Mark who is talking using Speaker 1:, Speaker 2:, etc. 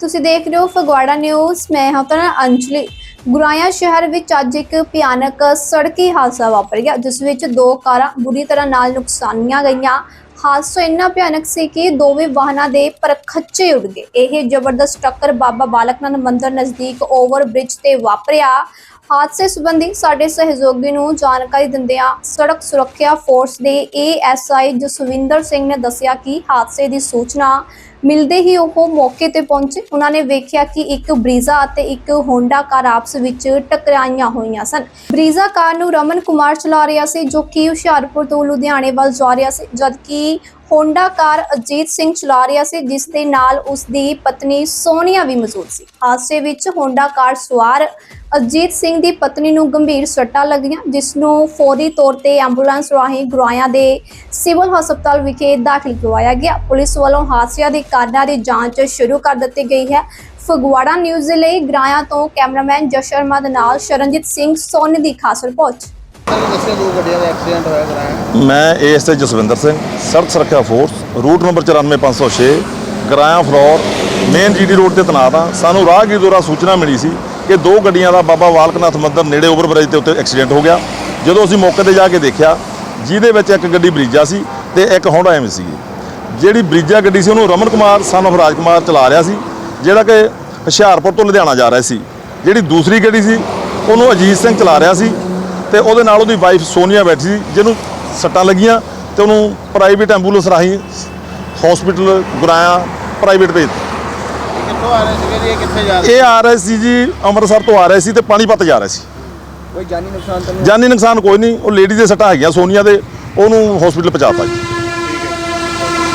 Speaker 1: ਤੁਸੀਂ ਦੇਖ ਰਹੇ ਹੋ ਫਗਵਾੜਾ ਨਿਊਜ਼। ਮੈਂ ਹਾਂ ਤੁਹਾਡਾ ਅੰਜਲੀ। ਗੁਰਾਇਆ ਸ਼ਹਿਰ ਵਿੱਚ ਅੱਜ ਇੱਕ ਭਿਆਨਕ ਸੜਕੀ ਹਾਦਸਾ ਵਾਪਰ ਗਿਆ, ਜਿਸ ਵਿੱਚ ਦੋ ਕਾਰਾਂ ਬੁਰੀ ਤਰ੍ਹਾਂ ਨਾਲ ਨੁਕਸਾਨੀਆਂ ਗਈਆਂ। ਹਾਦਸਾ ਇੰਨਾ ਭਿਆਨਕ ਸੀ ਕਿ ਦੋਵੇਂ ਵਾਹਨਾਂ ਦੇ ਪਰਖੱਚੇ ਉੱਡ ਗਏ। ਇਹ ਜ਼ਬਰਦਸਤ ਟੱਕਰ ਬਾਬਾ ਬਾਲਕਨਾਥ ਮੰਦਿਰ ਨਜ਼ਦੀਕ ਓਵਰ ਬ੍ਰਿਜ ਤੇ ਵਾਪਰਿਆ। ਹਾਦਸੇ ਸੰਬੰਧੀ ਸਾਡੇ ਸਹਿਯੋਗੀ ਨੂੰ ਜਾਣਕਾਰੀ ਦਿੰਦਿਆਂ ਸੜਕ ਸੁਰੱਖਿਆ ਫੋਰਸ ਦੇ ਏਐਸਆਈ ਜਸਵਿੰਦਰ ਸਿੰਘ ਨੇ ਦੱਸਿਆ ਕਿ ਹਾਦਸੇ ਦੀ ਸੂਚਨਾ ਮਿਲਦੇ ਹੀ ਉਹ ਮੌਕੇ ਤੇ ਪਹੁੰਚੇ। ਉਹਨਾਂ ਨੇ ਵੇਖਿਆ ਕਿ ਇੱਕ ਬਰੀਜ਼ਾ ਅਤੇ ਇੱਕ ਹੋਂਡਾ ਕਾਰ ਆਪਸ ਵਿੱਚ ਟਕਰਾਈਆਂ ਹੋਈਆਂ ਸਨ। ਬਰੀਜ਼ਾ ਕਾਰ ਨੂੰ ਰਮਨ ਕੁਮਾਰ ਚਲਾ ਰਿਹਾ ਸੀ, ਜੋ ਕਿ ਹੁਸ਼ਿਆਰਪੁਰ ਤੋਂ ਲੁਧਿਆਣੇ ਵੱਲ ਜਾ ਰਿਹਾ ਸੀ, ਜਦਕਿ ਹੋਂਡਾ ਕਾਰ ਅਜੀਤ ਸਿੰਘ ਚਲਾ ਰਿਹਾ ਸੀ, ਜਿਸ ਦੇ ਨਾਲ ਉਸ ਦੀ ਪਤਨੀ ਸੋਨੀਆ ਵੀ ਮੌਜੂਦ ਸੀ। ਹਾਦਸੇ ਵਿੱਚ ਹੋਂਡਾ ਕਾਰ ਸਵਾਰ ਅਜੀਤ ਸਿੰਘ ਦੀ ਪਤਨੀ ਨੂੰ ਗੰਭੀਰ ਸੱਟਾਂ ਲੱਗੀਆਂ, ਜਿਸ ਨੂੰ ਫੌਰੀ ਤੌਰ ਤੇ ਐਂਬੂਲੈਂਸ ਰਾਹੀਂ ਗੁਰਾਇਆ ਦੇ ਸਿਵਲ ਹਸਪਤਾਲ ਵਿਖੇ ਦਾਖਲ ਕਰਵਾਇਆ ਗਿਆ। ਪੁਲਿਸ ਵੱਲੋਂ ਹਾਦਸਿਆਂ ਦੇ ਕਾਰਨਾਂ ਦੀ ਜਾਂਚ ਸ਼ੁਰੂ ਕਰ ਦਿੱਤੀ ਗਈ ਹੈ। ਫਗਵਾੜਾ ਨਿਊਜ਼ ਦੇ ਲਈ ਗ੍ਰਾਇਆ ਤੋਂ ਕੈਮਰਾਮੈਨ ਜਸ਼ਨ ਸ਼ਰਮਾ ਨਾਲ ਸ਼ਰਨਜੀਤ ਸਿੰਘ ਸੋਨੀ ਦੀ ਖਾਸ ਰਿਪੋਰਟ
Speaker 2: ਤੁਹਾਨੂੰ ਦੱਸਿਆ ਦੋ ਗੱਡੀਆਂ
Speaker 3: ਜਸਵਿੰਦਰ ਸਿੰਘ, ਸੜਕ ਸੁਰੱਖਿਆ force, route number 94506 Guraya Phillaur, main GT road ਤੇ ਤੈਨਾਤ ਹਾਂ। ਸਾਨੂੰ ਰਾਹਗੀਰ ਦੁਆਰਾ ਸੂਚਨਾ ਮਿਲੀ ਸੀ ਕਿ ਦੋ ਗੱਡੀਆਂ ਦਾ ਬਾਬਾ ਬਾਲਕਨਾਥ ਮੰਦਰ ਨੇੜੇ ਓਵਰਬ੍ਰਿਜ ਦੇ ਉੱਤੇ ਐਕਸੀਡੈਂਟ ਹੋ ਗਿਆ। ਜਦੋਂ ਅਸੀਂ ਮੌਕੇ ਤੇ ਜਾ ਕੇ ਦੇਖਿਆ, ਜਿਹਦੇ ਵਿੱਚ ਇੱਕ ਗੱਡੀ ਬਰੀਜਾ ਸੀ ਤੇ ਇੱਕ ਹੋਂਡਾ ਐਮ ਸੀ ਜਿਹੜੀ ਬਰੀਜਾ ਗੱਡੀ ਸੀ, ਉਹਨੂੰ ਰਮਨ ਕੁਮਾਰ ਸਨ of ਰਾਜ ਕੁਮਾਰ ਚਲਾ ਰਿਹਾ ਸੀ, ਜਿਹੜਾ ਕਿ ਹੁਸ਼ਿਆਰਪੁਰ ਤੋਂ ਲੁਧਿਆਣਾ ਜਾ ਰਿਹਾ ਸੀ। ਜਿਹੜੀ ਦੂਸਰੀ ਗੱਡੀ ਸੀ, ਉਹਨੂੰ ਅਜੀਤ ਸਿੰਘ ਚਲਾ ਰਿਹਾ ਸੀ ਤੇ ਉਹਦੇ ਨਾਲ ਉਹਦੀ ਵਾਈਫ ਸੋਨੀਆ ਬੈਠੀ ਸੀ, ਜਿਹਨੂੰ ਸੱਟਾਂ ਲੱਗੀਆਂ ਤੇ ਉਹਨੂੰ ਪ੍ਰਾਈਵੇਟ ਐਂਬੂਲੈਂਸ ਰਾਹੀਂ ਹਸਪੀਟਲ ਗੁਰਾਇਆ ਪ੍ਰਾਈਵੇਟ ਭੇਜ ਦਿੱਤਾ।
Speaker 2: ਕਿੱਥੋਂ ਆ ਰਹੇ ਸੀਗੇ ਜੀ? ਇਹ ਕਿੱਥੇ ਜਾ ਰਹੇ
Speaker 3: ਇਹ ਆ ਰਹੇ ਸੀ ਜੀ ਅੰਮ੍ਰਿਤਸਰ ਤੋਂ ਆ ਰਹੇ ਸੀ ਤੇ ਪਾਣੀਪਤ ਜਾ ਰਹੇ ਸੀ।
Speaker 2: ਕੋਈ ਜਾਨੀ ਨੁਕਸਾਨ ਤਾਂ ਨਹੀਂ
Speaker 3: ਜਾਨੀ ਨੁਕਸਾਨ ਕੋਈ ਨਹੀਂ ਉਹ ਲੇਡੀ ਦੇ ਸੱਟਾਂ ਹੈਗੀਆਂ ਸੋਨੀਆ ਦੇ ਉਹਨੂੰ ਹਸਪੀਟਲ ਪਹੁੰਚਾਤਾ ਜੀ।